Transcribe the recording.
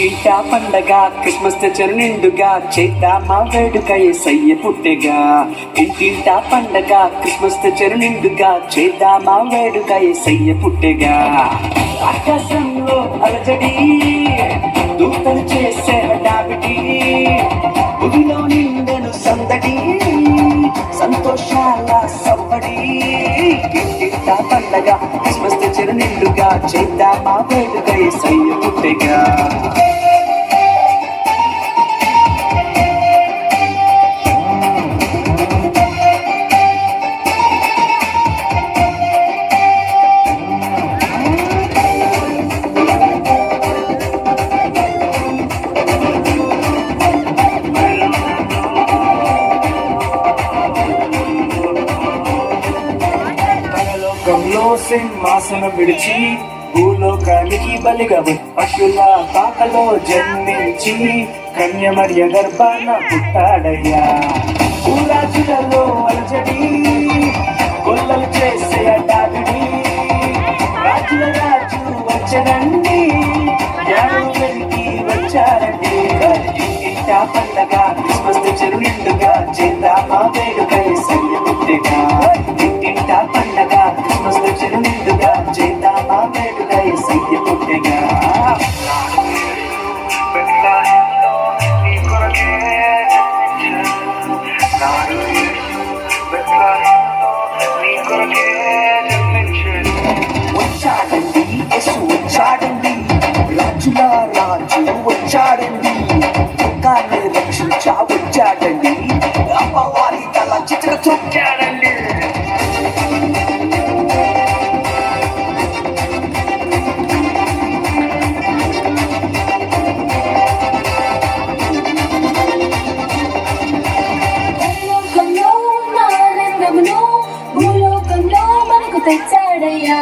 ఇంటింటా పండగ క్రిస్మస్ తెచ్చరు నిండుగా చేద్దామా వేడుక సయ్య పుట్టెగా. ఇంటింటా పండగ క్రిస్మస్ తెచ్చరు నిండుగా చేద్దామా వేడుక సయ్య పుట్టెగా. ఆకాశంలో అలజడి దూతలు చేసే హడావిడి గుడిలో నిండను సందడి సంతోషాల సవ్వడి ఇంటింటా పండగ క్రిస్మస్ తెచ్చరు నిండుగా చేద్దామా వేడుక సయ్య పుట్టెగా. లోకంలో సింహాసనం విడిచి భూలోకానికి బలిగా పశుల పాకలో జన్మించి కన్యమర్య గర్భాన పుట్టాడయ్యా. భూరాజులలో అలజడి గొల్లలు చేసే అడ్డావిడి రాజుల రాజు వచ్చనండి జ్ఞానం వచ్చారండి. ఇంటా పండగ క్రిస్మస్ చెరు నిండుగా చేద్దామా వేడుక సయ్య పుట్టిగా. వచ్చాడండి రక్షించా వచ్చాడండి అమ్మవారి తల చిత్ర చొక్కాడు చేస్తాడయ్యా